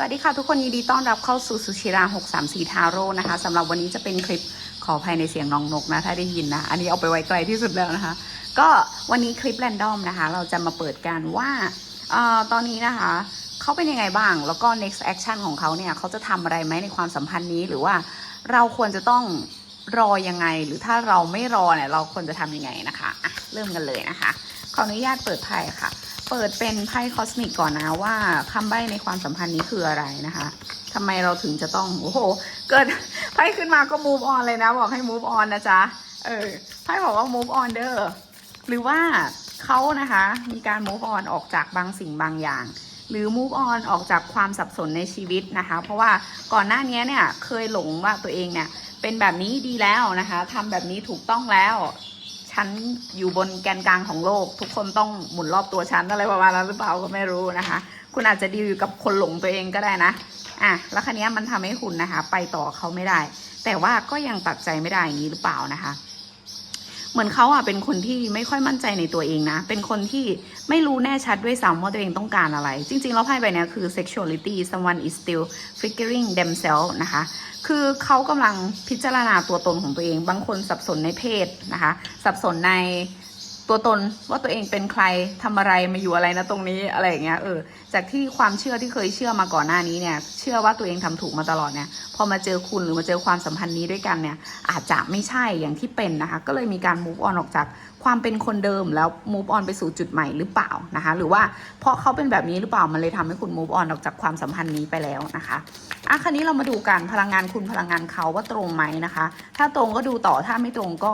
วัสดีค่ะทุกคนยินดีต้อนรับเข้าสู่สุชิรา 634 ทาโร่นะคะสำหรับวันนี้จะเป็นคลิปขออภัยในเสียงน้องนกนะ ถ้าได้ยินนะ อันนี้เอาไปไว้ไกลที่สุดแล้วนะคะ ก็วันนี้คลิปแรนดอมนะคะ เราจะมาเปิดกันว่าเอ่อตอนนี้นะคะเขาเป็นยังไงบ้าง แล้วก็ next action ของเขาเนี่ยเขาจะทำอะไรไหมในความสัมพันธ์นี้หรือว่าเราควรจะต้องรอยังไง หรือถ้าเราไม่รอเนี่ยเราควรจะทำยังไงนะคะอะเริ่มกันเลยนะคะขออนุญาตเปิดไพ่ค่ะ เปิดเป็นไพ่คอสมิกก่อนนะว่าคำใบ้ในความสัมพันธ์นี้คืออะไรนะคะทำไมเราถึงจะต้องโอ้โห เกิดไพ่ขึ้นมาก็ move on เลยนะ บอกให้ move on นะจ๊ะเออไพ่บอกว่า move on เด้อหรือว่าเขานะคะมีการ move on ออกจากบางสิ่งบางอย่างหรือ move on ออกจากความสับสนในชีวิตนะคะ เพราะว่าก่อนหน้านี้เนี่ยเคยหลงว่าตัวเองเนี่ยเป็นแบบนี้ดีแล้วนะคะทำแบบนี้ถูกต้องแล้ว ฉันอยู่บนแกนกลางของโลก ทุกคนต้องหมุนรอบตัวฉันอะไรประมาณนั้นหรือเปล่าก็ไม่รู้นะคะ คุณอาจจะดีลอยู่กับคนหลงตัวเองก็ได้นะอะแล้วคันนี้มันทำให้คุณนะคะ ไปต่อเขาไม่ได้ แต่ว่าก็ยังตัดใจไม่ได้อย่างนี้หรือเปล่านะคะ เหมือนเขาอะเป็นคนที่ไม่ค่อยมั่นใจในตัวเองนะ เป็นคนที่ไม่รู้แน่ชัดด้วยซ้ำว่าตัวเองต้องการอะไร จริง ๆ แล้วไพ่ใบเนี้ยคือ sexuality someone is still figuring themselves นะคะ คือเขากำลังพิจารณาตัวตนของตัวเอง บางคนสับสนในเพศนะคะ สับสนใน ตัวตนว่าตัวเองเป็นใครทำอะไรมาอยู่อะไรนะตรงนี้อะไรอย่างเงี้ยเออจากที่ความเชื่อที่เคยเชื่อมาก่อนหน้านี้เนี่ย เชื่อว่าตัวเองทำถูกมาตลอดเนี่ยพอมาเจอคุณหรือมาเจอความสัมพันธ์นี้ด้วยกันเนี่ย อาจจะไม่ใช่อย่างที่เป็นนะคะ ก็เลยมีการ move on ออกจาก ความเป็นคนเดิมแล้ว move on ไปสู่จุดใหม่หรือเปล่านะคะ หรือว่าเพราะเขาเป็นแบบนี้หรือเปล่ามันเลยทำให้คุณ move on ออกจากความสัมพันธ์นี้ไปแล้วนะคะอะคราวนี้เรามาดูกันพลังงานคุณพลังงานเขาว่าตรงไหมนะคะ ถ้าตรงก็ดูต่อถ้าไม่ตรงก็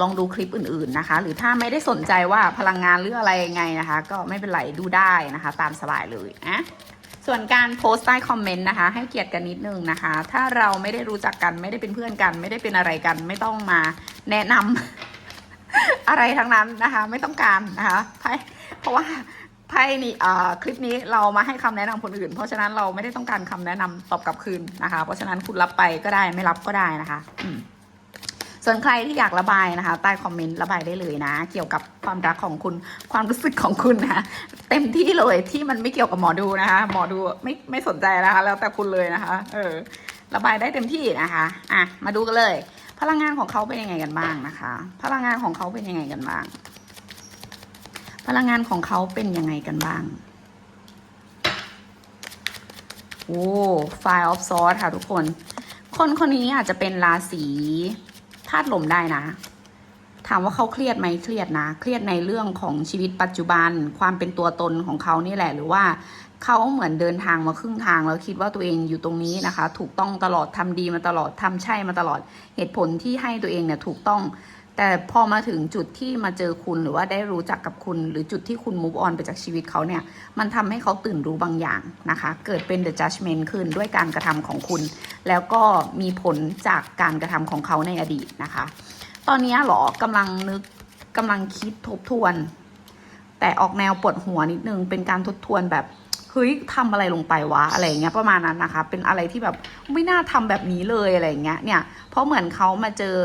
ลองดูคลิปอื่นๆนะคะ หรือถ้าไม่ได้สนใจว่าพลังงานหรืออะไรยังไงนะคะ ก็ไม่เป็นไรดูได้นะคะ ตามสบายเลยนะส่วนการโพสต์ใต้คอมเมนต์นะคะ ให้เกียรติกันนิดนึงนะคะ ถ้าเราไม่ได้รู้จักกันไม่ได้เป็นเพื่อนกัน ไม่ได้เป็นอะไรกัน ไม่ต้องมาแนะนำ อะไรทั้งนั้นนะคะ ไม่ต้องการนะคะไพ่เพราะว่าไพ่นี่เอ่อคลิปนี้เรามาให้คำแนะนำคนอื่น เพราะฉะนั้นเราไม่ได้ต้องการคำแนะนำตอบกลับคืนนะคะ เพราะฉะนั้นคุณรับไปก็ได้ไม่รับก็ได้นะคะอืมส่วนใครที่อยากระบายนะคะ ใต้คอมเมนต์ระบายได้เลยนะ เกี่ยวกับความรักของคุณความรู้สึกของคุณนะะเต็มที่เลยที่มันไม่เกี่ยวกับหมอดูนะคะ หมอดูไม่ไม่สนใจนะคะ แล้วแต่คุณเลยนะคะ เออ ระบายได้เต็มที่นะคะ อะมาดูกันเลย พลังงานของเขาเป็นยังไงกันบ้างนะคะ พลังงานของเขาเป็นยังไงกันบ้าง พลังงานของเขาเป็นยังไงกันบ้างโอ้ Fire of Swords ค่ะทุกคน คนคนนี้อาจจะเป็นราศีธาตุลมได้นะ ถามว่าเขาเครียดไหมเครียดนะ เครียดในเรื่องของชีวิตปัจจุบัน ความเป็นตัวตนของเขานี่แหละ หรือว่า เขาเหมือนเดินทางมาครึ่งทางแล้วคิดว่าตัวเองอยู่ตรงนี้นะคะ ถูกต้องตลอดทำดีมาตลอดทำใช่มาตลอดเหตุผลที่ให้ตัวเองเนี่ยถูกต้อง แต่พอมาถึงจุดที่มาเจอคุณหรือว่าได้รู้จักกับคุณ หรือจุดที่คุณ move on ไปจากชีวิตเขาเนี่ย มันทำให้เขาตื่นรู้บางอย่างนะคะ เกิดเป็น the judgment ขึ้นด้วยการกระทำของคุณ แล้วก็มีผลจากการกระทำของเขาในอดีตนะคะ ตอนนี้หรอกำลังนึกกำลังคิดทบทวน แต่ออกแนวปวดหัวนิดนึงเป็นการทบทวนแบบ เฮ้ยทำอะไรลงไปวะอะไรอย่างเงี้ยประมาณนั้นนะคะ เป็นอะไรที่แบบไม่น่าทำแบบนี้เลยอะไรอย่างเงี้ยเนี่ย เพราะเหมือนเขามาเจอ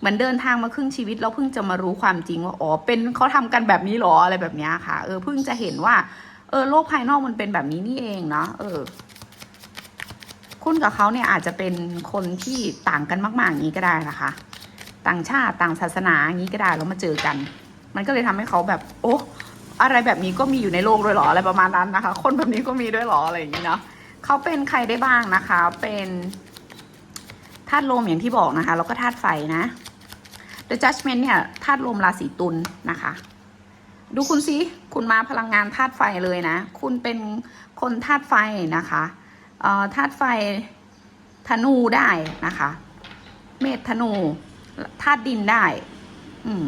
เหมือนเดินทางมาครึ่งชีวิตแล้วเพิ่งจะมารู้ความจริงว่าอ๋อเป็นเขาทำกันแบบนี้หรออะไรแบบนี้ค่ะ เออเพิ่งจะเห็นว่า เออโลกภายนอกมันเป็นแบบนี้นี่เองเนาะเออคุณกับเขาเนี่ยอาจจะเป็นคนที่ต่างกันมากๆอย่างนี้ก็ได้นะคะ ต่างชาติต่างศาสนาอย่างนี้ก็ได้แล้วมาเจอกัน มันก็เลยทำให้เขาแบบ โอ้ อะไรแบบนี้ก็มีอยู่ในโลกด้วยเหรออะไรประมาณนั้นนะคะ คนแบบนี้ก็มีด้วยเหรออะไรอย่างนี้เนาะเขาเป็นใครได้บ้างนะคะ เป็นธาตุลมอย่างที่บอกนะคะ แล้วก็ธาตุไฟนะ The Judgment เนี่ยธาตุลมราศีตุลนะคะ ดูคุณสิคุณมาพลังงานธาตุไฟเลยนะ คุณเป็นคนธาตุไฟนะคะธาตุไฟธนูได้นะคะ เมษธนูธาตุดินได้ อืม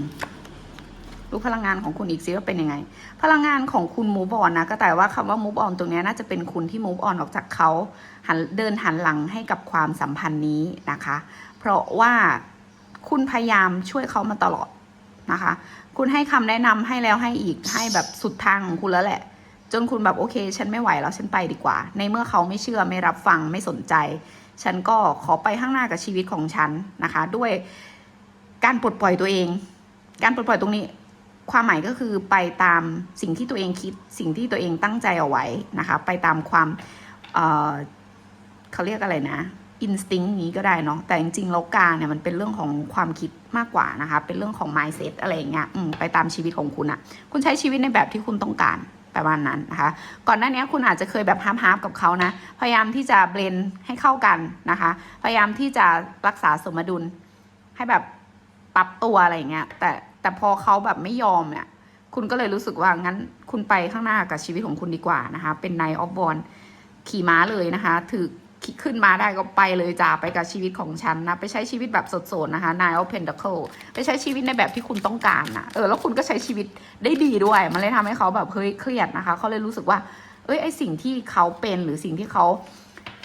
ดูพลังงานของคุณอีกสิว่าเป็นยังไง พลังงานของคุณมูฟออนนะก็แต่ว่าคำว่ามูฟออนตรงนี้น่าจะเป็นคุณที่มูฟออนออกจากเขาหันเดินหันหลังให้กับความสัมพันธ์นี้นะคะ เพราะว่าคุณพยายามช่วยเขามาตลอดนะคะ คุณให้คำแนะนำให้แล้วให้อีกให้แบบสุดทางของคุณแล้วแหละ จนคุณแบบโอเค ฉันไม่ไหวแล้วฉันไปดีกว่า ในเมื่อเขาไม่เชื่อไม่รับฟังไม่สนใจ ฉันก็ขอไปข้างหน้ากับชีวิตของฉันนะคะ ด้วยการปลดปล่อยตัวเอง การปลดปล่อยตรงนี้ ความหมายก็คือไปตามสิ่งที่ตัวเองคิดสิ่งที่ตัวเองตั้งใจเอาไว้นะคะไปตามความเเขาเรียกอะไรนะอินสติ้งนี้ก็ได้เนาะแต่จริงๆแล้วการเนี่ยมันเป็นเรื่องของความคิดมากกว่านะคะ เป็นเรื่องของ mindset อะไรอย่างเงี้ยไปตามชีวิตของคุณอะคุณใช้ชีวิตในแบบที่คุณต้องการประมาณนั้นนะคะ ก่อนหน้านี้คุณอาจจะเคยแบบฮาร์ฟฮาร์ฟกับเขานะ พยายามที่จะเบลนให้เข้ากันนะคะ พยายามที่จะรักษาสมดุลให้แบบปรับตัวอะไรอย่างเงี้ยแต่ แต่พอเขาแบบไม่ยอมเนี่ยคุณก็เลยรู้สึกว่างั้นคุณไปข้างหน้ากับชีวิตของคุณดีกว่านะคะ เป็นนายออฟบอลขี่ม้าเลยนะคะ ถือขึ้นมาได้ก็ไปเลยจ้าไปกับชีวิตของฉันนะ ไปใช้ชีวิตแบบสดๆนะคะ Nine of Pentacle ไปใช้ชีวิตในแบบที่คุณต้องการนะเออแล้วคุณก็ใช้ชีวิตได้ดีด้วย มันเลยทำให้เขาแบบเฮ้ยเครียดนะคะเขาเลยรู้สึกว่า เอ้ยไอสิ่งที่เขาเป็นหรือสิ่งที่เขา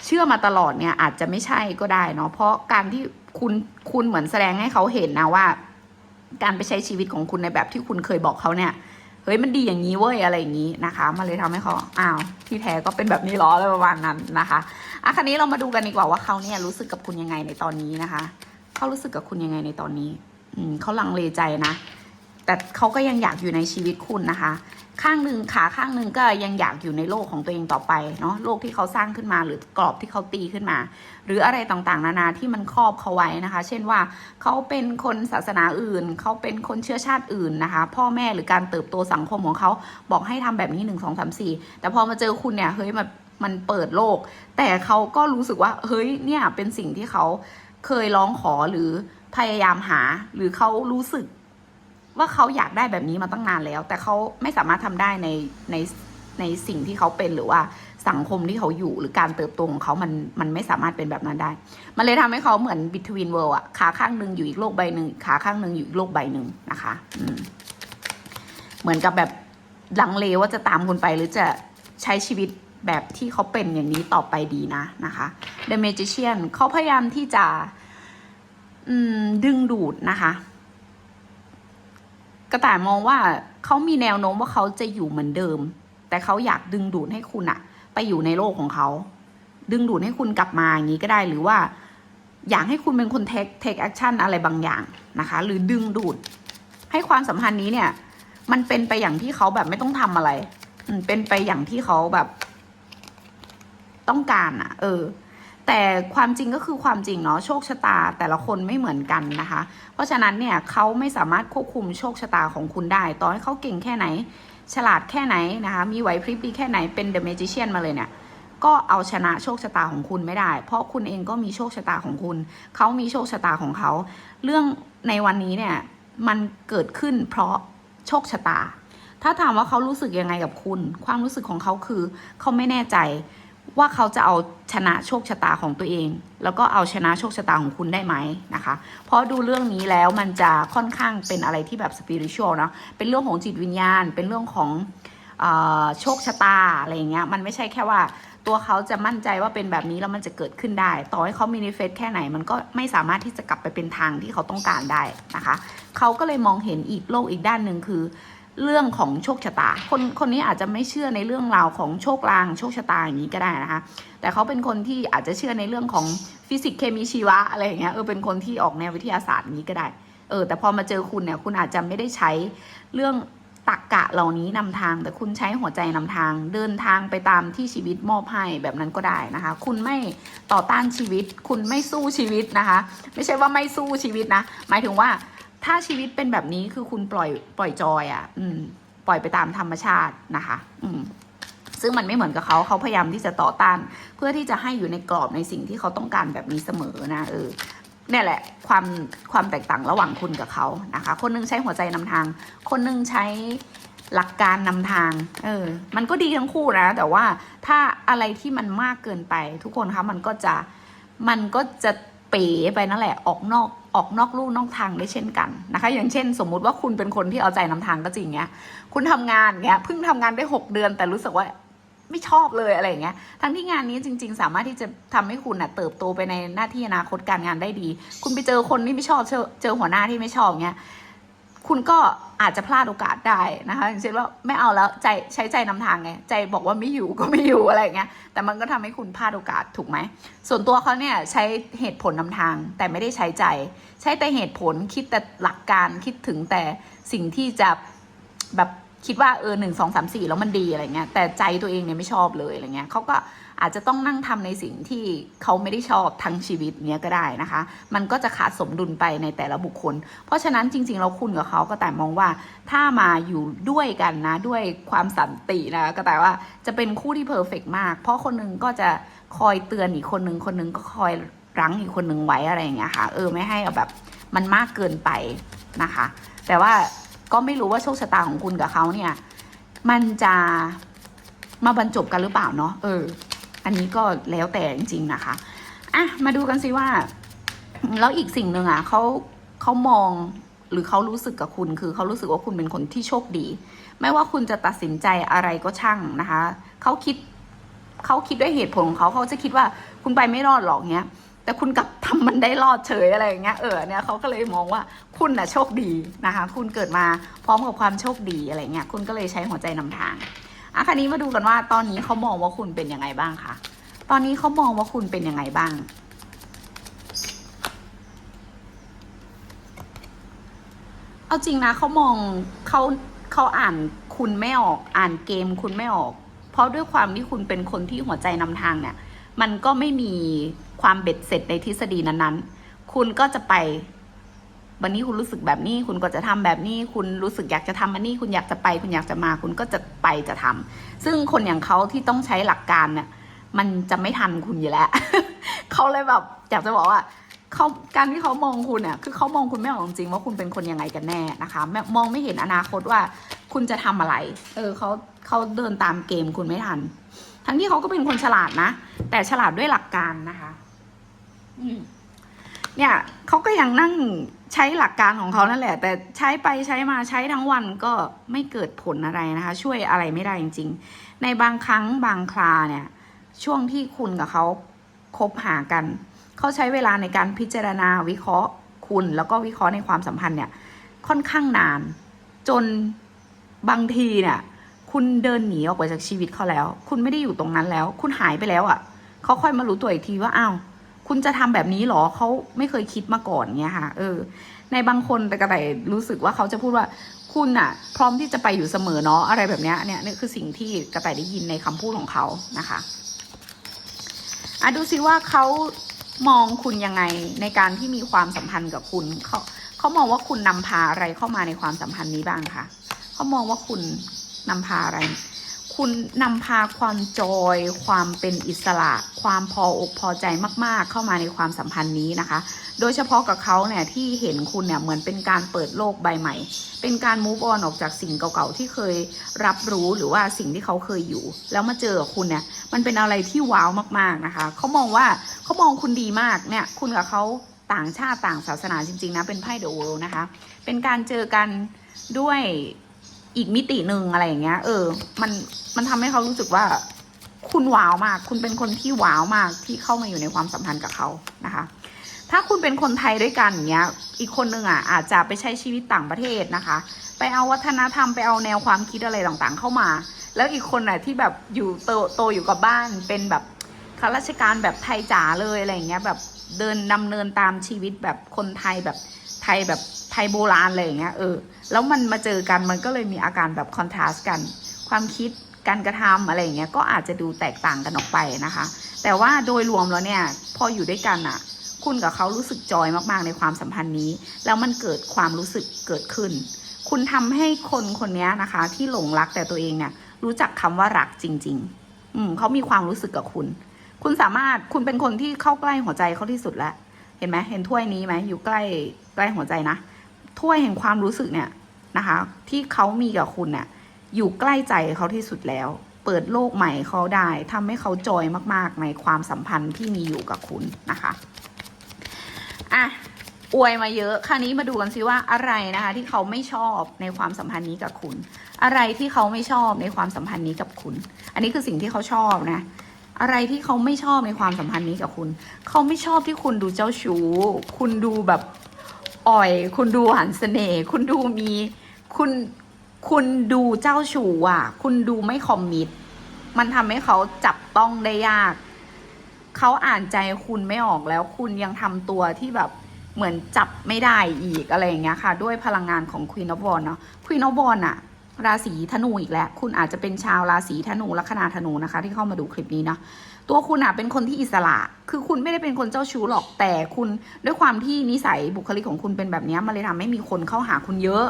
เชื่อมาตลอดเนี่ยอาจจะไม่ใช่ก็ได้เนาะเพราะการที่คุณคุณเหมือนแสดงให้เขาเห็นนะว่า การไปใช้ชีวิตของคุณในแบบที่คุณเคยบอกเขาเนี่ยเฮ้ยมันดีอย่างนี้เว้ยอะไรอย่างนี้นะคะ มันเลยทำให้เขาอ้าวที่แท้ก็เป็นแบบนี้ล้ออะไรประมาณนั้นนะคะอะคราวนี้เรามาดูกันดีกว่าว่าเขาเนี่ยรู้สึกกับคุณยังไงในตอนนี้นะคะเขารู้สึกกับคุณยังไงในตอนนี้ อืมเขาลังเลใจนะ แต่เขาก็ยังอยากอยู่ในชีวิตคุณนะคะ ข้างหนึ่งขาข้างหนึ่งก็ยังอยากอยู่ในโลกของตัวเองต่อไปเนาะโลกที่เขาสร้างขึ้นมาหรือกรอบที่เขาตีขึ้นมา หรืออะไรต่างๆ นานาที่มันครอบเขาไว้นะคะ เช่นว่าเขาเป็นคนศาสนาอื่น เขาเป็นคนเชื้อชาติอื่นนะคะ พ่อแม่หรือการเติบโตสังคมของเขาบอกให้ทำแบบนี้หนึ่งสองสามสี่แต่พอมาเจอคุณเนี่ยเฮ้ยมันมันเปิดโลก แต่เขาก็รู้สึกว่าเฮ้ยเนี่ยเป็นสิ่งที่เขาเคยร้องขอหรือพยายามหา หรือเขารู้สึก ว่าเขาอยากได้แบบนี้มาตั้งนานแล้ว แต่เขาไม่สามารถทำได้ในในในสิ่งที่เขาเป็นหรือว่าสังคมที่เขาอยู่หรือการเติบโตของเขามันมันไม่สามารถเป็นแบบนั้นได้ มันเลยทำให้เขาเหมือน between world อะขาข้างหนึ่งอยู่อีกโลกใบหนึ่งขาข้างหนึ่งอยู่อีกโลกใบหนึ่งนะคะเหมือนกับแบบลังเลว่าจะตามคุณไปหรือจะใช้ชีวิตแบบที่เขาเป็นอย่างนี้ต่อไปดีนะนะคะ The Magician เขาพยายามที่จะดึงดูดนะคะ กระต่ายมองว่าเขามีแนวโน้มว่าเขาจะอยู่เหมือนเดิม แต่เขาอยากดึงดูดให้คุณอะไปอยู่ในโลกของเขา ดึงดูดให้คุณกลับมาอย่างนี้ก็ได้หรือว่า อยากให้คุณเป็นคนเทคเทคแอคชั่นอะไรบางอย่างนะคะ หรือดึงดูด ให้ความสัมพันธ์นี้เนี่ย มันเป็นไปอย่างที่เขาแบบไม่ต้องทำอะไรเป็นไปอย่างที่เขาแบบ ต้องการอะเออ แต่ความจริงก็คือความจริงเนาะโชคชะตาแต่ละคนไม่เหมือนกันนะคะ เพราะฉะนั้นเนี่ยเขาไม่สามารถควบคุมโชคชะตาของคุณได้ ต่อให้เขาเก่งแค่ไหน ฉลาดแค่ไหนนะคะ มีไหวพริบดีแค่ไหนเป็นเดอะเมจิเชียนมาเลยเนี่ยก็เอาชนะโชคชะตาของคุณไม่ได้ เพราะคุณเองก็มีโชคชะตาของคุณ เขามีโชคชะตาของเขา เรื่องในวันนี้เนี่ยมันเกิดขึ้นเพราะโชคชะตา ถ้าถามว่าเขารู้สึกยังไงกับคุณ ความรู้สึกของเขาคือเขาไม่แน่ใจ ว่าเขาจะเอาชนะโชคชะตาของตัวเอง แล้วก็เอาชนะโชคชะตาของคุณได้ไหมนะคะ เพราะดูเรื่องนี้แล้วมันจะค่อนข้างเป็นอะไรที่แบบสปิริตชัลเนาะเป็นเรื่องของจิตวิญญาณ เป็นเรื่องของอโชคชะตาอะไรอย่างเงี้ยมันไม่ใช่แค่ว่าตัวเขาจะมั่นใจว่าเป็นแบบนี้แล้วมันจะเกิดขึ้นได้ ต่อให้เขามีนิเฟสแค่ไหน มันก็ไม่สามารถที่จะกลับไปเป็นทางที่เขาต้องการได้นะคะ เขาก็เลยมองเห็นอีกโลกอีกด้านหนึ่งคือ เรื่องของโชคชะตา คนคนนี้อาจจะไม่เชื่อในเรื่องราวของโชคลางโชคชะตาอย่างนี้ก็ได้นะคะ แต่เขาเป็นคนที่อาจจะเชื่อในเรื่องของฟิสิกส์เคมีชีวะอะไรอย่างเงี้ยเออเป็นคนที่ออกแนววิทยาศาสตร์นี้ก็ได้ เออแต่พอมาเจอคุณเนี่ยคุณอาจจะไม่ได้ใช้เรื่องตรกกะเหล่านี้นำทาง แต่คุณใช้หัวใจนำทาง เดินทางไปตามที่ชีวิตมอบให้แบบนั้นก็ได้นะคะ คุณไม่ต่อต้านชีวิต คุณไม่สู้ชีวิตนะคะ ไม่ใช่ว่าไม่สู้ชีวิตนะ หมายถึงว่า ถ้าชีวิตเป็นแบบนี้คือคุณปล่อยปล่อยจอยอะ่ะ อืม ปล่อยไปตามธรรมชาตินะคะ อืม ซึ่งมันไม่เหมือนกับเขาเขาพยายามที่จะต่อต้าน เพื่อที่จะให้อยู่ในกรอบในสิ่งที่เขาต้องการแบบนี้เสมอนะเออเนี่ยแหละความความแตกต่างระหว่างคุณกับเขานะคะ คนหนึงใช้หัวใจนำทาง คนหนึงใช้หลักการนำทาง เออ มันก็ดีทั้งคู่นะ แต่ว่าถ้าอะไรที่มันมากเกินไป ทุกคนคะมันก็จะมันก็จะเป๋ไปนั่นแหละออกนอก ออกนอกลู่นอกทางได้เช่นกันนะคะ อย่างเช่น สมมุติว่าคุณเป็นคนที่เอาใจนำทางก็จริงเงี้ย คุณทำงานเงี้ยเพิ่งทำงานได้หกเดือน แต่รู้สึกว่าไม่ชอบเลยอะไรเงี้ย ทั้งที่งานนี้จริง ๆ สามารถที่จะทำให้คุณน่ะเติบโตไปในหน้าที่อนาคตการงานได้ดี คุณไปเจอคนที่ไม่ชอบเจอเจอหัวหน้าที่ไม่ชอบเงี้ย คุณก็อาจจะพลาดโอกาสได้นะคะอย่างเช่นว่าไม่เอาแล้วใจใช้ใจนำทางไงใจบอกว่าไม่อยู่ก็ไม่อยู่อะไรเงี้ยแต่มันก็ทำให้คุณพลาดโอกาสถูกไหมส่วนตัวเขาเนี่ยใช้เหตุผลนำทาง แต่ไม่ได้ใช้ใจ ใช้แต่เหตุผลคิดแต่หลักการคิดถึงแต่สิ่งที่จะแบบคิดว่าเออหนึ่งสองสามสี่แล้วมันดีอะไรเงี้ยแต่ใจตัวเองเนี่ยไม่ชอบเลยอะไรเงี้ยเขาก็ อาจจะต้องนั่งทำในสิ่งที่เขาไม่ได้ชอบทั้งชีวิตเนี้ยก็ได้นะคะ มันก็จะขาดสมดุลไปในแต่ละบุคคล เพราะฉะนั้นจริงๆเราคุณกับเขาก็แต่มองว่าถ้ามาอยู่ด้วยกันนะด้วยความสันตินะก็แต่ว่าจะเป็นคู่ที่เพอร์เฟกมาก เพราะคนหนึงก็จะคอยเตือนอีกคนหนึงคนหนึงก็คอยรั้งอีกคนหนึงไว้อะไรอย่างเงี้ยค่ะ เออไม่ให้แบบมันมากเกินไปนะคะ แต่ว่าก็ไม่รู้ว่าโชคชะตาของคุณกับเขาเนี่ย มันจะมาบรรจบกันหรือเปล่าเนาะเออ อันนี้ก็แล้วแต่จริง ๆ นะคะอะมาดูกันสิว่า แล้วอีกสิ่งหนึ่งอะเขาเขามองหรือเขารู้สึกกับคุณ คือเขารู้สึกว่าคุณเป็นคนที่โชคดี ไม่ว่าคุณจะตัดสินใจอะไรก็ช่างนะคะเขาคิดเขาคิดด้วยเหตุผลของเขาเขาจะคิดว่าคุณไปไม่รอดหรอกเนี้ย แต่คุณกลับทำมันได้รอดเฉยอะไรอย่างเงี้ยเออเนี่ยเขาก็เลยมองว่าคุณน่ะโชคดีนะคะ คุณเกิดมาพร้อมกับความโชคดีอะไรเงี้ยคุณก็เลยใช้หัวใจนำทาง อะคราวนี้มาดูกันว่า ตอนนี้เขามองว่าคุณเป็นยังไงบ้างคะตอนนี้เขามองว่าคุณเป็นยังไงบ้าง เอาจริงนะเขามองเขาเขาอ่านคุณไม่ออกอ่านเกมคุณไม่ออก เพราะด้วยความที่คุณเป็นคนที่หัวใจนำทางเนี่ย มันก็ไม่มีความเบ็ดเสร็จในทฤษฎีนั้นๆ คุณก็จะไป วันนี้คุณรู้สึกแบบนี้ คุณก็จะทำแบบนี้ คุณรู้สึกอยากจะทำอันนี้ คุณอยากจะไป คุณอยากจะมา คุณก็จะไปจะทำซึ่งคนอย่างเขาที่ต้องใช้หลักการเนี่ยมันจะไม่ทันคุณอยู่แล้วเขาเลยแบบอยากจะบอกว่าเขาการที่เขามองคุณเนี่ยคือเขามองคุณไม่ออกจริงว่าคุณเป็นคนยังไงกันแน่นะคะแม่มองไม่เห็นอนาคตว่าคุณจะทำอะไร เออเขาเขาเดินตามเกมคุณไม่ทัน ทั้งที่เขาก็เป็นคนฉลาดนะ แต่ฉลาดด้วยหลักการนะคะ อืม เนี่ยเขาก็ยังนั่งใช้หลักการของเขานั่นแหละ แต่ใช้ไปใช้มาใช้ทั้งวันก็ไม่เกิดผลอะไรนะคะ ช่วยอะไรไม่ได้จริง ๆ ในบางครั้งบางคราเนี่ย ช่วงที่คุณกับเขาคบหากัน เขาใช้เวลาในการพิจารณาวิเคราะห์คุณ แล้วก็วิเคราะห์ในความสัมพันธ์เนี่ยค่อนข้างนาน จนบางทีเนี่ยคุณเดินหนีออกไปจากชีวิตเขาแล้ว คุณไม่ได้อยู่ตรงนั้นแล้ว คุณหายไปแล้วอะ่ะเขาค่อยมารู้ตัวอีกทีว่าอ้าว คุณจะทำแบบนี้เหรอเขาไม่เคยคิดมาก่อนเงี้ยค่ะ เออ ในบางคนแต่กระแต่รู้สึกว่าเขาจะพูดว่าคุณอะพร้อมที่จะไปอยู่เสมอเนาะอะไรแบบเนี้ยเนี่ยนี่คือสิ่งที่กระแต่ได้ยินในคำพูดของเขานะคะอะดูซิว่าเขามองคุณยังไงในการที่มีความสัมพันธ์กับคุณเขาเขามองว่าคุณนำพาอะไรเข้ามาในความสัมพันธ์นี้บ้างคะเขามองว่าคุณนำพาอะไร คุณนำพาความจอย ความเป็นอิสระ ความพออกพอใจมาก ๆ เข้ามาในความสัมพันธ์นี้นะคะ โดยเฉพาะกับเขาเนี่ยที่เห็นคุณเนี่ยเหมือนเป็นการเปิดโลกใบใหม่ เป็นการ move on ออกจากสิ่งเก่าๆที่เคยรับรู้หรือว่าสิ่งที่เขาเคยอยู่ แล้วมาเจอคุณเนี่ยมันเป็นอะไรที่ว้าวมากๆนะคะ เขามองว่าเขามองคุณดีมากเนี่ยคุณกับเขาต่างชาติต่างศาสนาจริงๆนะเป็นไพ่เดอะเวิลด์นะคะ เป็นการเจอกันด้วย อีกมิติหนึ่งอะไรอย่างเงี้ย เออ มันมันทำให้เขารู้สึกว่า คุณว้าวมาก คุณเป็นคนที่ว้าวมากที่เข้ามาอยู่ในความสัมพันธ์กับเขานะคะ ถ้าคุณเป็นคนไทยด้วยกันอย่างเงี้ย อีกคนหนึ่งอะอาจจะไปใช้ชีวิตต่างประเทศนะคะ ไปเอาวัฒนธรรมไปเอาแนวความคิดอะไรต่างๆ เข้ามา แล้วอีกคนน่ะที่แบบอยู่โตโตอยู่กับบ้านเป็นแบบข้าราชการแบบไทยจ๋าเลยอะไรอย่างเงี้ยแบบเดินดำเนินตามชีวิตแบบคนไทยแบบ ไทยแบบไทยโบราณอะไรอย่างเงี้ยเออแล้วมันมาเจอกันมันก็เลยมีอาการแบบคอนทราสต์กัน ความคิดการกระทำอะไรอย่างเงี้ยก็อาจจะดูแตกต่างกันออกไปนะคะ แต่ว่าโดยรวมแล้วเนี่ยพออยู่ด้วยกันอะ คุณกับเขารู้สึกจอยมากๆในความสัมพันธ์นี้ แล้วมันเกิดความรู้สึกเกิดขึ้น คุณทำให้คนคนนี้นะคะ ที่หลงรักแต่ตัวเองเนี่ยรู้จักคำว่ารักจริง ๆ อืมเขามีความรู้สึกกับคุณ คุณสามารถคุณเป็นคนที่เข้าใกล้หัวใจเขาที่สุดแล้ว เห็นไหมเห็นถ้วยนี้ไหมอยู่ใกล้ใกล้หัวใจนะถ้วยแห่งความรู้สึกเนี่ยนะคะ ที่เขามีกับคุณเนี่ยอยู่ใกล้ใจเขาที่สุดแล้ว เปิดโลกใหม่เขาได้ทำให้เขาจอยมากๆในความสัมพันธ์ที่มีอยู่กับคุณนะคะอะอวยมาเยอะคราวนี้มาดูกันซิว่าอะไรนะคะที่เขาไม่ชอบในความสัมพันธ์นี้กับคุณ อะไรที่เขาไม่ชอบในความสัมพันธ์นี้กับคุณ อันนี้คือสิ่งที่เขาชอบนะ อะไรที่เขาไม่ชอบในความสัมพันธ์นี้กับคุณ เขาไม่ชอบที่คุณดูเจ้าชู้ คุณดูแบบอ่อย คุณดูหันเสน่ห์คุณดูมีคุณคุณดูเจ้าชู้อะ คุณดูไม่คอมมิตมันทำให้เขาจับต้องได้ยาก เขาอ่านใจคุณไม่ออกแล้ว คุณยังทำตัวที่แบบเหมือนจับไม่ได้อีกอะไรอย่างเงี้ยค่ะ ด้วยพลังงานของ Queen of w a n เนาะ Queen of w a n อะ ราศีธนูอีกแล้ว คุณอาจจะเป็นชาวราศีธนูลัคนาธนูนะคะ ที่เข้ามาดูคลิปนี้เนาะตัวคุณอะเป็นคนที่อิสระ คือคุณไม่ได้เป็นคนเจ้าชู้หรอกแต่คุณด้วยความที่นิสัยบุคลิกของคุณเป็นแบบนี้มันเลยทำให้มีคนเข้าหาคุณเยอะ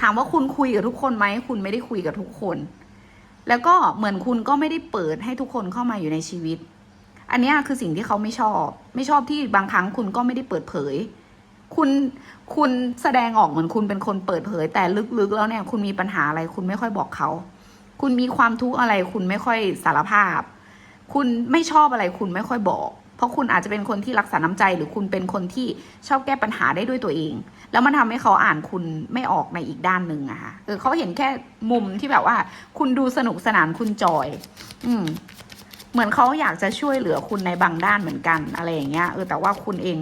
ถามว่าคุณคุยกับทุกคนไหมคุณไม่ได้คุยกับทุกคน แล้วก็เหมือนคุณก็ไม่ได้เปิดให้ทุกคนเข้ามาอยู่ในชีวิต อันนี้คือสิ่งที่เขาไม่ชอบ ไม่ชอบที่บางครั้งคุณก็ไม่ได้เปิดเผย คุณคุณแสดงออกเหมือนคุณเป็นคนเปิดเผย แต่ลึกๆ แล้วเนี่ย คุณมีปัญหาอะไร คุณไม่ค่อยบอกเขา คุณมีความทุกข์อะไร คุณไม่ค่อยสารภาพ คุณไม่ชอบอะไร คุณไม่ค่อยบอก เพราะคุณอาจจะเป็นคนที่รักษาน้ำใจ หรือคุณเป็นคนที่ชอบแก้ปัญหาได้ด้วยตัวเอง แล้วมันทำให้เขาอ่านคุณไม่ออกในอีกด้านหนึ่งอะค่ะเออเขาเห็นแค่มุมที่แบบว่า คุณดูสนุกสนานคุณจอย อืมเหมือนเขาอยากจะช่วยเหลือคุณในบางด้านเหมือนกันอะไรอย่างเงี้ยเออแต่ว่าคุณเอง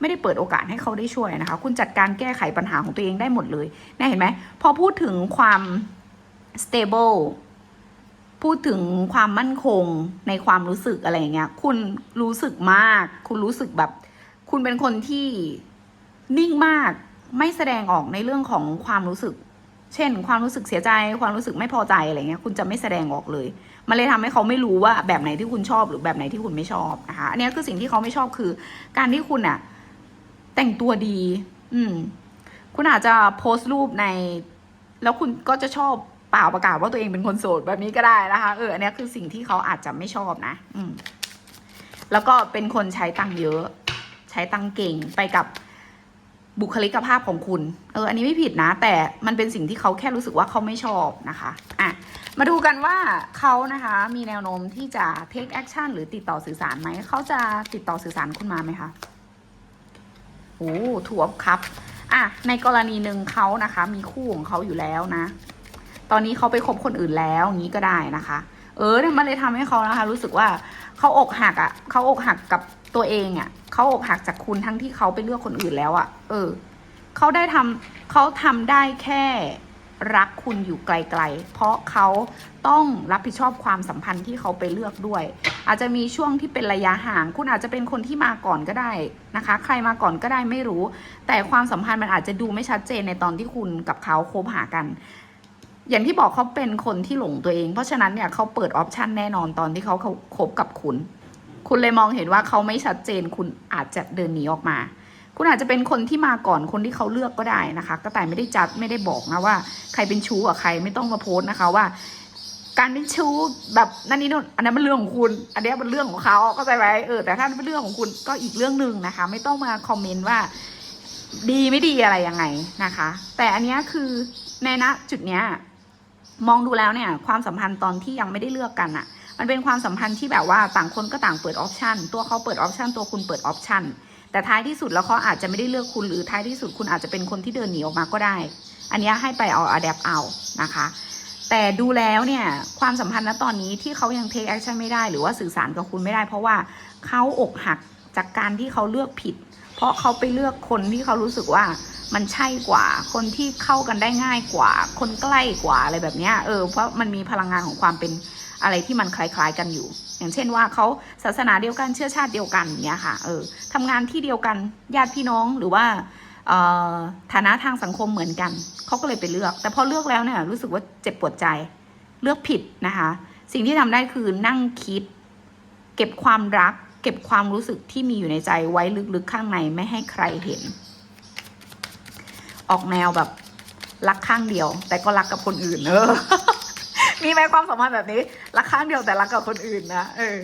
ไม่ได้เปิดโอกาสให้เขาได้ช่วยนะคะ คุณจัดการแก้ไขปัญหาของตัวเองได้หมดเลยเนี่ยเห็นไหมพอพูดถึงความ stable พูดถึงความมั่นคงในความรู้สึกอะไรอย่างเงี้ย คุณรู้สึกมาก คุณรู้สึกแบบ คุณเป็นคนที่นิ่งมาก ไม่แสดงออกในเรื่องของความรู้สึก เช่น ความรู้สึกเสียใจ ความรู้สึกไม่พอใจอะไรเงี้ย คุณจะไม่แสดงออกเลย มันเลยทำให้เขาไม่รู้ว่าแบบไหนที่คุณชอบหรือแบบไหนที่คุณไม่ชอบนะคะ อันนี้คือสิ่งที่เขาไม่ชอบคือ การที่คุณอะ แต่งตัวดี อืม คุณอาจจะโพสต์รูปใน แล้วคุณก็จะชอบเปล่าประกาศว่าตัวเองเป็นคนโสดแบบนี้ก็ได้นะคะ เอออันนี้คือสิ่งที่เขาอาจจะไม่ชอบนะ อืม แล้วก็เป็นคนใช้ตังค์เยอะ ใช้ตังค์เก่งไปกับบุคลิกภาพของคุณ เออ อันนี้ไม่ผิดนะ แต่มันเป็นสิ่งที่เขาแค่รู้สึกว่าเขาไม่ชอบนะคะ อะ มาดูกันว่าเขานะคะ มีแนวโน้มที่จะ take action หรือติดต่อสื่อสารไหม เขาจะติดต่อสื่อสารคุณมาไหมคะ โอ้ถั่วครับอะในกรณีหนึ่งเขานะคะ มีคู่ของเขาอยู่แล้วนะ ตอนนี้เขาไปคบคนอื่นแล้วอย่างนี้ก็ได้นะคะ เออมันเลยทำให้เขานะคะ รู้สึกว่าเขาอกหักอะ่ะเขาอกหักกับตัวเองอะ่ะเขาอกหักจากคุณทั้งที่เขาไปเลือกคนอื่นแล้วอะ่ะ เออเขาได้ทำเขาทำได้แค่ รักคุณอยู่ไกลๆ เพราะเขาต้องรับผิดชอบความสัมพันธ์ที่เขาไปเลือกด้วย อาจจะมีช่วงที่เป็นระยะห่าง คุณอาจจะเป็นคนที่มาก่อนก็ได้นะคะ ใครมาก่อนก็ได้ไม่รู้ แต่ความสัมพันธ์มันอาจจะดูไม่ชัดเจนในตอนที่คุณกับเขาคบหากัน อย่างที่บอกเขาเป็นคนที่หลงตัวเอง เพราะฉะนั้นเนี่ยเขาเปิดออปชันแน่นอนตอนที่เขาคบกับคุณ คุณเลยมองเห็นว่าเขาไม่ชัดเจน คุณอาจจะเดินหนีออกมา คุณอาจจะเป็นคนที่มาก่อนคนที่เขาเลือกก็ได้นะคะก็แต่ไม่ได้จัดไม่ได้บอกนะว่า ใครเป็นชู้กับใครไม่ต้องมาโพสต์นะคะว่า การเป็นชู้แบบนั่นนี่นู่นอันนั้นเป็นเรื่องของคุณ อันนี้เป็นเรื่องของเขาเข้าใจไหมเออแต่ถ้าเป็นเรื่องของคุณก็อีกเรื่องหนึ่งนะคะ ไม่ต้องมาคอมเมนต์ว่า ดีไม่ดีอะไรยังไงนะคะ แต่อันนี้คือในณจุดเนี้ยมองดูแล้วเนี่ย ความสัมพันธ์ตอนที่ยังไม่ได้เลือกกันอะ มันเป็นความสัมพันธ์ที่แบบว่าต่างคนก็ต่างเปิดออปชันตัวเขาเปิดออปชันตัวคุณเปิดออปชัน แต่ท้ายที่สุดแล้วเขาอาจจะไม่ได้เลือกคุณหรือท้ายที่สุดคุณอาจจะเป็นคนที่เดินหนีออกมาก็ได้ อันนี้ให้ไปเอาอะแดปเอานะคะ แต่ดูแล้วเนี่ยความสัมพันธ์ณตอนนี้ที่เขายังเทคแอคชั่นไม่ได้หรือว่าสื่อสารกับคุณไม่ได้เพราะว่าเขาอกหักจากการที่เขาเลือกผิด เพราะเขาไปเลือกคนที่เขารู้สึกว่ามันใช่กว่า คนที่เข้ากันได้ง่ายกว่า คนใกล้กว่าอะไรแบบเนี้ยเออเพราะมันมีพลังงานของความเป็นอะไรที่มันคล้าย ๆ กันอยู่ อย่างเช่นว่าเขาศาสนาเดียวกันเชื้อชาติเดียวกันเนี้ยค่ะเออทำงานที่เดียวกันญาติพี่น้องหรือว่าฐานะทางสังคมเหมือนกันเขาก็เลยไปเลือก แต่พอเลือกแล้วเนี่ยรู้สึกว่าเจ็บปวดใจเลือกผิดนะคะ สิ่งที่ทำได้คือนั่งคิด เก็บความรัก เก็บความรู้สึกที่มีอยู่ในใจไว้ลึกๆข้างในไม่ให้ใครเห็น ออกแนวแบบรักข้างเดียว แต่ก็รักกับคนอื่นเออ มีไหมความสัมพันธ์แบบนี้รักข้างเดียวแต่รักกับคนอื่นนะเออ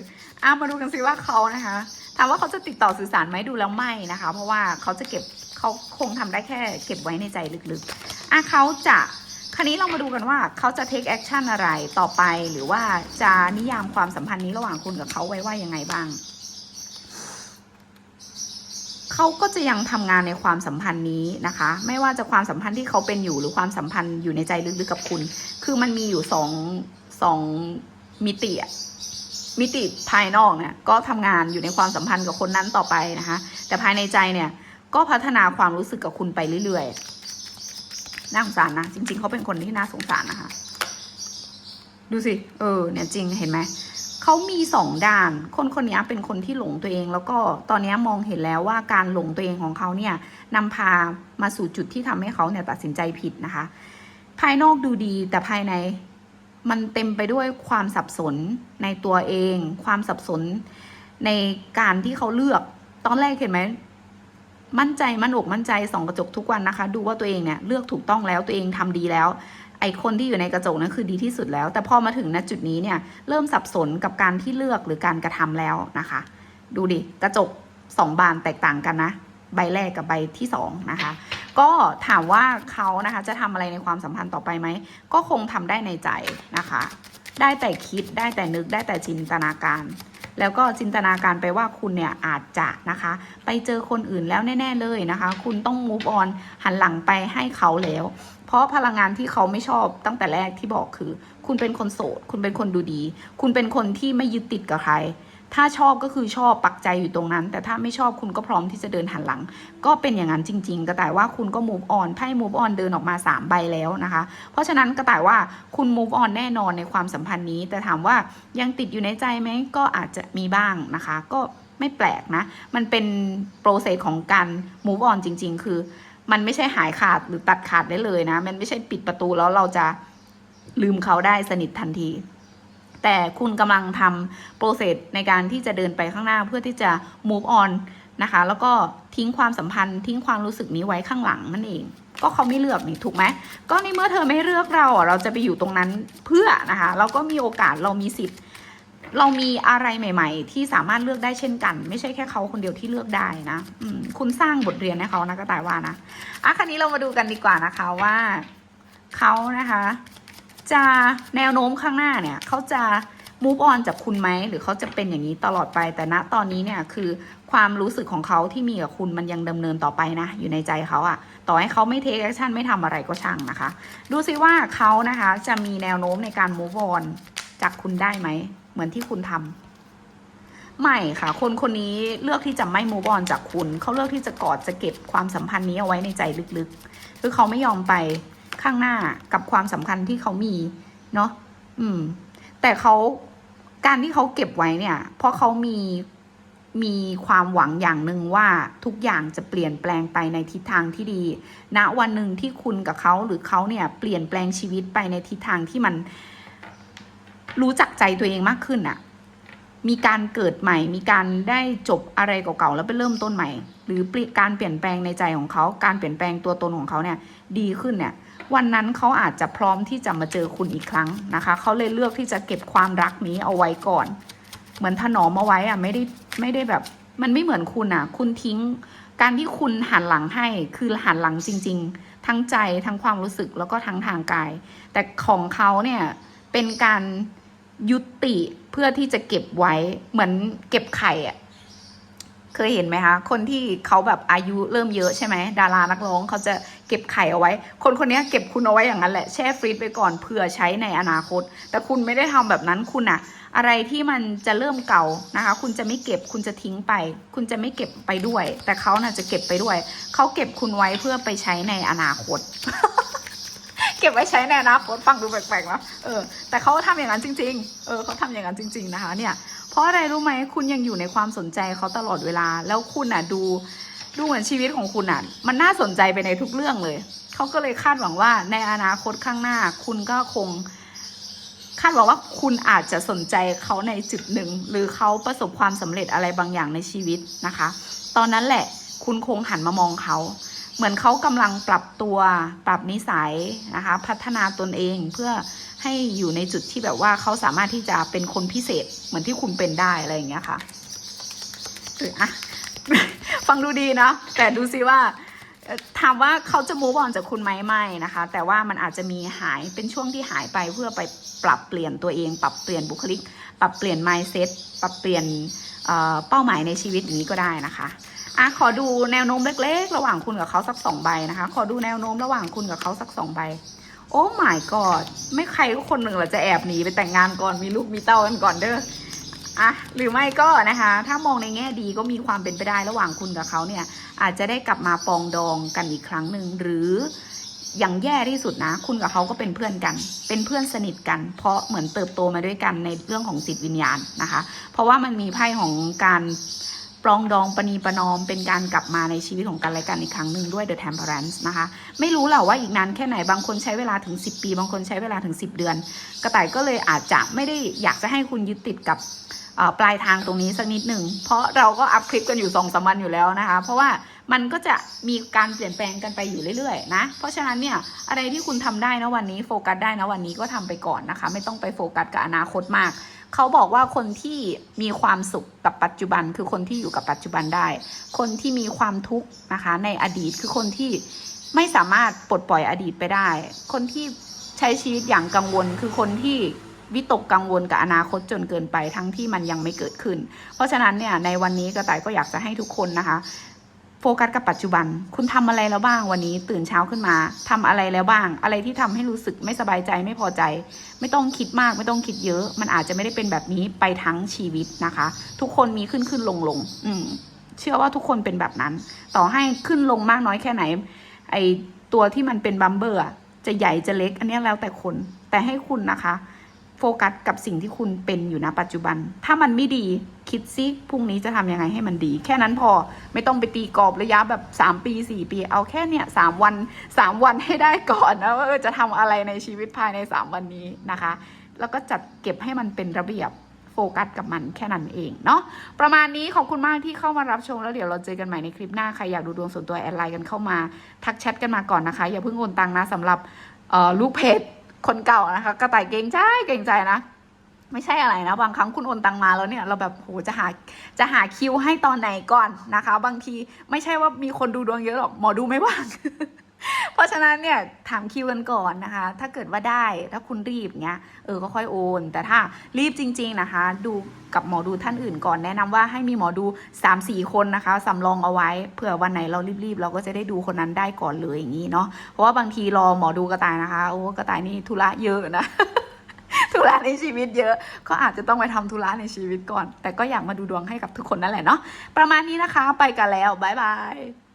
อะมาดูกันสิว่าเขานะคะถามว่าเขาจะติดต่อสื่อสารไหมดูแล้วไม่นะคะ เพราะว่าเขาจะเก็บเขาคงทำได้แค่เก็บไว้ในใจลึกๆอะเขาจะคราวนี้เรามาดูกันว่าเขาจะ take action อะไรต่อไป หรือว่าจะนิยามความสัมพันธ์นี้ระหว่างคุณกับเขาไว้ว่ายังไงบ้าง เขาก็จะยังทำงานในความสัมพันธ์นี้นะคะ ไม่ว่าจะความสัมพันธ์ที่เขาเป็นอยู่หรือความสัมพันธ์อยู่ในใจลึกๆกับคุณ คือมันมีอยู่สองสองมิติมิติภายนอกเนี่ยก็ทำงานอยู่ในความสัมพันธ์กับคนนั้นต่อไปนะคะ แต่ภายในใจเนี่ยก็พัฒนาความรู้สึกกับคุณไปเรื่อยๆน่าสงสารนะจริง ๆเขาเป็นคนที่น่าสงสารนะคะ ดูสิ เออ เนี่ยจริงเห็นไหม เขามีสองด้าน คนคนนี้เป็นคนที่หลงตัวเอง แล้วก็ตอนนี้มองเห็นแล้วว่าการหลงตัวเองของเขาเนี่ยนำพามาสู่จุดที่ทำให้เขาเนี่ยตัดสินใจผิดนะคะ ภายนอกดูดีแต่ภายในมันเต็มไปด้วยความสับสนในตัวเอง ความสับสนในการที่เขาเลือก ตอนแรกเห็นไหมมั่นใจมั่นอกมั่นใจส่องกระจกทุกวันนะคะ ดูว่าตัวเองเนี่ยเลือกถูกต้องแล้วตัวเองทำดีแล้ว ไอคนที่อยู่ในกระจกนั้นคือดีที่สุดแล้ว แต่พอมาถึงณจุดนี้เนี่ยเริ่มสับสนกับการที่เลือกหรือการกระทำแล้วนะคะ ดูดิกระจกสองบานแตกต่างกันนะ ใบแรกกับใบที่สองนะคะก็ถามว่าเขานะคะจะทำอะไรในความสัมพันธ์ต่อไปไหม ก็คงทำได้ในใจนะคะ ได้แต่คิดได้แต่นึกได้แต่จินตนาการ แล้วก็จินตนาการไปว่าคุณเนี่ยอาจจะนะคะ ไปเจอคนอื่นแล้วแน่ ๆ เลยนะคะ คุณต้อง move on หันหลังไปให้เขาแล้ว เพราะพลังงานที่เขาไม่ชอบตั้งแต่แรกที่บอกคือ คุณเป็นคนโสด คุณเป็นคนดูดี คุณเป็นคนที่ไม่ยึดติดกับใคร ถ้าชอบก็คือชอบปักใจอยู่ตรงนั้น แต่ถ้าไม่ชอบคุณก็พร้อมที่จะเดินหันหลัง ก็เป็นอย่างนั้นจริง ๆ กระต่ายว่าคุณก็ move on ไพ่ move on เดินออกมา 3 ใบแล้วนะคะ เพราะฉะนั้นกระต่ายว่าคุณ move on แน่นอนในความสัมพันธ์นี้ แต่ถามว่ายังติดอยู่ในใจไหมก็อาจจะมีบ้างนะคะ ก็ไม่แปลกนะ มันเป็นโปรเซสของการ move on จริง ๆ คือ มันไม่ใช่หายขาดหรือตัดขาดได้เลยนะ มันไม่ใช่ปิดประตูแล้วเราจะลืมเขาได้สนิททันที แต่คุณกำลังทำโปรเซสในการที่จะเดินไปข้างหน้าเพื่อที่จะ move on นะคะ แล้วก็ทิ้งความสัมพันธ์ทิ้งความรู้สึกนี้ไว้ข้างหลังนั่นเอง ก็เขาไม่เลือกนี่ถูกไหมก็ในเมื่อเธอไม่เลือกเราอะเราจะไปอยู่ตรงนั้นเพื่อนะคะเราก็มีโอกาสเรามีสิทธิ์เรามีอะไรใหม่ ๆ ที่สามารถเลือกได้เช่นกัน ไม่ใช่แค่เขาคนเดียวที่เลือกได้นะคุณสร้างบทเรียนให้เขานะก็แต่ว่านะอะคันนี้เรามาดูกันดีกว่านะคะว่าเขานะคะ จะแนวโน้มข้างหน้าเนี่ยเขาจะ move on จากคุณไหมหรือเขาจะเป็นอย่างนี้ตลอดไป แต่ณตอนนี้เนี่ยคือความรู้สึกของเขาที่มีกับคุณมันยังดำเนินต่อไปนะ อยู่ในใจเขาอะต่อให้เขาไม่เทคแอคชั่นไม่ทำอะไรก็ช่างนะคะ ดูซิว่าเขานะคะจะมีแนวโน้มในการ move on จากคุณได้ไหม เหมือนที่คุณทำไม่ค่ะ คนคนนี้เลือกที่จะไม่ move on จากคุณ เขาเลือกที่จะกอดจะเก็บความสัมพันธ์นี้เอาไว้ในใจลึกๆ คือเขาไม่ยอมไป ข้างหน้ากับความสัมพันธ์ที่เขามีเนาะอืม แต่เขาการที่เขาเก็บไว้เนี่ย เพราะเขามีมีความหวังอย่างหนึ่งว่าทุกอย่างจะเปลี่ยนแปลงไปในทิศทางที่ดีณวันหนึ่งที่คุณกับเขาหรือเขาเนี่ยเปลี่ยนแปลงชีวิตไปในทิศทางที่มัน รู้จักใจตัวเองมากขึ้นอะมีการเกิดใหม่ มีการได้จบอะไรเก่าๆแล้วไปเริ่มต้นใหม่ หรือการเปลี่ยนแปลงในใจของเขา การเปลี่ยนแปลงตัวตนของเขาเนี่ย ดีขึ้นเนี่ย วันนั้นเขาอาจจะพร้อมที่จะมาเจอคุณอีกครั้งนะคะ เขาเลยเลือกที่จะเก็บความรักนี้เอาไว้ก่อน เหมือนถนอมเอาไว้อะไม่ได้ไม่ได้แบบ มันไม่เหมือนคุณอะคุณทิ้ง การที่คุณหันหลังให้คือหันหลังจริง ๆ ทั้งใจทั้งความรู้สึกแล้วก็ทั้งทางกาย แต่ของเขาเนี่ยเป็นการยุติเพื่อที่จะเก็บไว้เหมือนเก็บไข่อะ เคยเห็นไหมคะ คนที่เขาแบบอายุเริ่มเยอะใช่ไหมดารานักร้องเขาจะเก็บไข่เอาไว้ คนคนนี้เก็บคุณเอาไว้อย่างนั้นแหละแช่ฟรีซไปก่อนเผื่อใช้ในอนาคต แต่คุณไม่ได้ทำแบบนั้นคุณอะอะไรที่มันจะเริ่มเก่านะคะ คุณจะไม่เก็บคุณจะทิ้งไป คุณจะไม่เก็บไปด้วย แต่เขาน่ะจะเก็บไปด้วยเขาเก็บคุณไว้เพื่อไปใช้ในอนาคตเก็บไว้ใช้ในอนาคตฟังดูแปลกๆนะเออแต่เขาทำอย่างนั้นจริง ๆ เออเขาทำอย่างนั้นจริง ๆ นะคะ เนี่ย ราะอะไรรู้ไหมคุณยังอยู่ในความสนใจเขาตลอดเวลา แล้วคุณอะดูดูเหมือนชีวิตของคุณอะ มันน่าสนใจไปในทุกเรื่องเลย เขาก็เลยคาดหวังว่าในอนาคตข้างหน้า คุณก็คง คาดหวังว่าคุณอาจจะสนใจเขาในจุดหนึ่ง หรือเขาประสบความสำเร็จอะไรบางอย่างในชีวิตนะคะ ตอนนั้นแหละ คุณคงหันมามองเขา เหมือนเขากำลังปรับตัวปรับนิสัยนะคะ พัฒนาตนเองเพื่อให้อยู่ในจุดที่แบบว่าเขาสามารถที่จะเป็นคนพิเศษเหมือนที่คุณเป็นได้อะไรอย่างเงี้ยค่ะเอออะฟังดูดีนะแต่ดูซิว่าถามว่าเขาจะมูฟออนจากคุณไหมไม่นะคะ แต่ว่ามันอาจจะมีหายเป็นช่วงที่หายไปเพื่อไปปรับเปลี่ยนตัวเอง ปรับเปลี่ยนบุคลิก ปรับเปลี่ยน mindset ปรับเปลี่ยนเเป้าหมายในชีวิตอย่างนี้ก็ได้นะคะ อะขอดูแนวโน้มเล็กๆ ระหว่างคุณกับเขาสักสองใบนะคะ ขอดูแนวโน้มระหว่างคุณกับเขาสักสองใบ โอ้ my god ไม่ใครก็คนหนึ่งหรอจะแอบหนีไปแต่งงานก่อนมีลูกมีเต้ากันก่อนเด้ออะหรือไม่ก็นะคะ ถ้ามองในแง่ดีก็มีความเป็นไปได้ระหว่างคุณกับเขาเนี่ย อาจจะได้กลับมาปองดองกันอีกครั้งหนึ่งหรืออย่างแย่ที่สุดนะ คุณกับเขาก็เป็นเพื่อนกัน เป็นเพื่อนสนิทกัน เพราะเหมือนเติบโตมาด้วยกันในเรื่องของจิตวิญญาณนะคะ เพราะว่ามันมีไพ่ของการ ปรองดองประนีประนอมเป็นการกลับมาในชีวิตของกันและกันอีกครั้งหนึ่งด้วย The Temperance นะคะ ไม่รู้แหละว่าอีกนานแค่ไหนบางคนใช้เวลาถึง 10 ปี บางคนใช้เวลาถึง 10 เดือน กระต่ายก็เลยอาจจะไม่ได้อยากจะให้คุณยึดติดกับปลายทางตรงนี้สักนิดหนึ่ง เพราะเราก็อัพคลิปกันอยู่สองสามวันอยู่แล้วนะคะ เพราะว่ามันก็จะมีการเปลี่ยนแปลงกันไปอยู่เรื่อยๆนะ เพราะฉะนั้นเนี่ยอะไรที่คุณทำได้นะวันนี้โฟกัสได้นะวันนี้ก็ทำไปก่อนนะคะ ไม่ต้องไปโฟกัสกับอนาคตมาก เขาบอกว่าคนที่มีความสุขกับปัจจุบัน คือคนที่อยู่กับปัจจุบันได้ คนที่มีความทุกข์นะคะ ในอดีตคือคนที่ไม่สามารถปลดปล่อยอดีตไปได้ คนที่ใช้ชีวิตอย่างกังวล คือคนที่วิตกกังวลกับอนาคตจนเกินไปทั้งที่มันยังไม่เกิดขึ้น เพราะฉะนั้นเนี่ยในวันนี้กระต่ายก็อยากจะให้ทุกคนนะคะ โฟกัสกับปัจจุบัน คุณทำอะไรแล้วบ้างวันนี้ตื่นเช้าขึ้นมาทำอะไรแล้วบ้าง อะไรที่ทำให้รู้สึกไม่สบายใจไม่พอใจ ไม่ต้องคิดมากไม่ต้องคิดเยอะ มันอาจจะไม่ได้เป็นแบบนี้ไปทั้งชีวิตนะคะ ทุกคนมีขึ้นขึ้นลงลงอืมเชื่อว่าทุกคนเป็นแบบนั้น ต่อให้ขึ้นลงมากน้อยแค่ไหน ไอตัวที่มันเป็นบัมเบอร์จะใหญ่จะเล็ก อันนี้แล้วแต่คน แต่ให้คุณนะคะ โฟกัสกับสิ่งที่คุณเป็นอยู่นะปัจจุบัน ถ้ามันไม่ดี คิดซิพรุ่งนี้จะทำยังไงให้มันดี แค่นั้นพอไม่ต้องไปตีกรอบระยะแบบ 3 ปี 4 ปี เอาแค่เนี่ยสามวัน 3 วันให้ได้ก่อนนะว่าจะทำอะไรในชีวิตภายใน 3 วันนี้นะคะ แล้วก็จัดเก็บให้มันเป็นระเบียบโฟกัสกับมันแค่นั้นเองเนาะประมาณนี้ขอบคุณมากที่เข้ามารับชมแล้วเดี๋ยวเราเจอกันใหม่ในคลิปหน้า ใครอยากดูดวงส่วนตัวแอดไลน์กันเข้ามาทักแชทกันมาก่อนนะคะ อย่าเพิ่งโอนตังนะสำหรับลูกเพจคนเก่านะคะกระต่ายเกรงใจเกรงใจนะ ไม่ใช่อะไรนะ บางครั้งคุณโอนตังมาแล้วเนี่ย เราแบบโหจะหาจะหาคิวให้ตอนไหนก่อนนะคะ บางทีไม่ใช่ว่ามีคนดูดวงเยอะหรอกหมอดูไม่ว่างเพราะฉะนั้นเนี่ยถามคิวกันก่อนนะคะ ถ้าเกิดว่าได้ถ้าคุณรีบเงี้ยเออก็ค่อยโอน แต่ถ้ารีบจริง ๆนะคะ ดูกับหมอดูท่านอื่นก่อนแนะนำว่าให้มีหมอดู 3-4 คนนะคะสำรองเอาไว้เผื่อวันไหนเรารีบๆ เราก็จะได้ดูคนนั้นได้ก่อนเลยอย่างนี้เนาะเพราะว่าบางทีรอหมอดูกระต่ายนะคะ โอ้กระต่ายนี่ธุระเยอะนะ ธุระในชีวิตเยอะ ก็อาจจะต้องไปทำธุระในชีวิตก่อน แต่ก็อยากมาดูดวงให้กับทุกคนนั่นแหละเนาะประมาณนี้นะคะ ไปกันแล้วบ๊ายบาย